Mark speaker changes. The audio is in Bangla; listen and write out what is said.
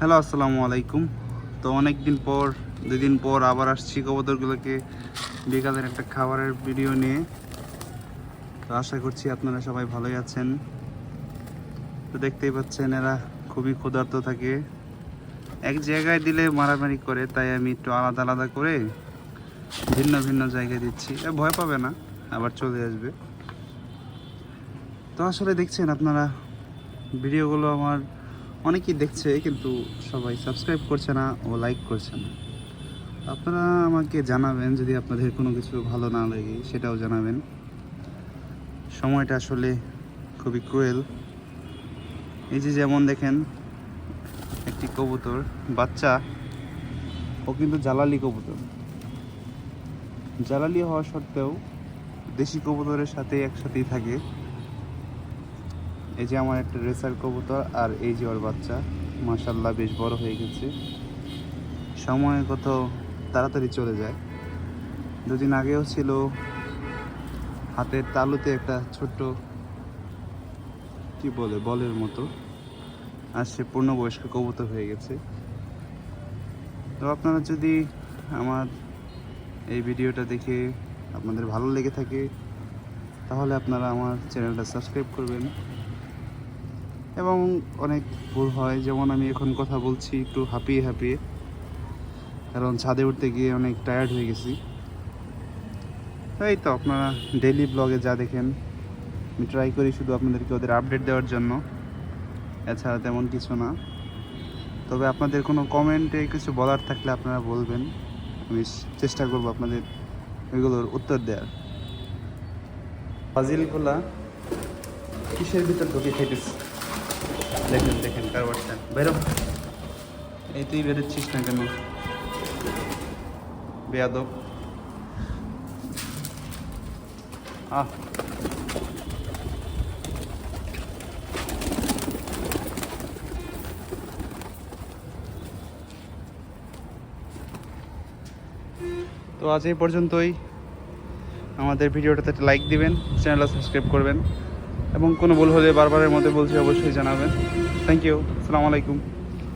Speaker 1: হ্যালো, আসসালামু আলাইকুম। তো অনেক দিন পর দুই দিন পর আবার আসছি কবুতরগুলোকে বিকালের একটা খাবারের ভিডিও নিয়ে। তো আশা করছি আপনারা সবাই ভালোই আছেন। তো দেখতেই পাচ্ছেন এরা খুবই ক্ষুধার্ত থাকে। এক জায়গায় দিলে মারামারি করে, তাই আমি একটু আলাদা আলাদা করে ভিন্ন ভিন্ন জায়গায় দিচ্ছি। ভয় পাবে না, আবার চলে আসবে। তো আসলে দেখছেন আপনারা, ভিডিওগুলো আমার অনেকেই দেখছে, কিন্তু সবাই সাবস্ক্রাইব করছে না ও লাইক করছে না। আপনারা আমাকে জানাবেন, যদি আপনাদের কোনো কিছু ভালো না লাগে, সেটাও জানাবেন। সময়টা আসলে খুবই ক্রুয়েল এই যে যেমন দেখেন, একটি কবুতর, বাচ্চা, ও কিন্তু জ্বালালি কবুতর। জ্বালালি হওয়া সত্ত্বেও দেশি কবুতরের সাথে একসাথেই থাকে। এই যে আমার একটা রেসার কবুতর আর এই যে ওর বাচ্চা মাশাল্লাহ বেশ বড় হয়ে গেছে। সময় কত তাড়াতাড়ি চলে যায়। দুদিন আগেও ছিল হাতের তালুতে একটা ছোট্ট, কি বলে, বলের মতো। আর সে পূর্ণবয়স্ক কবুতর হয়ে গেছে। তো আপনারা যদি আমার এই ভিডিওটা দেখে আপনাদের ভালো লেগে থাকে, তাহলে আপনারা আমার চ্যানেলটা সাবস্ক্রাইব করবেন। এবং অনেক ভুল হয়, যেমন আমি এখন কথা বলছি একটু হাঁপিয়ে হাঁপিয়ে। কারণ ছাদে উঠতে গিয়ে অনেক টায়ার্ড হয়ে গেছি। এই তো আপনারা ডেলি ব্লগে যা দেখেন, আমি ট্রাই করি শুধু আপনাদেরকে ওদের আপডেট দেওয়ার জন্য। এছাড়া তেমন কিছু না। তবে আপনাদের কোনো কমেন্টে কিছু বলার থাকলে আপনারা বলবেন। আমি চেষ্টা করব আপনাদের ওইগুলোর উত্তর দেওয়ার ফাজিলগুলা কিসের ভিতর ঢুকে খাইতেছে? দেখেন দেখেন কারবারটা বেরো এই তুই বেরোচ্ছিস না কেন? বেয়াদব। আহ। তো আজ এই পর্যন্তই। আমাদের ভিডিওটাতে একটা লাইক দিবেন চ্যানেলটা সাবস্ক্রাইব করবেন। এবং কোনো ভুল হলে বারবারের মধ্যে বলছি অবশ্যই জানাবেন। থ্যাংক ইউ আসসালামু আলাইকুম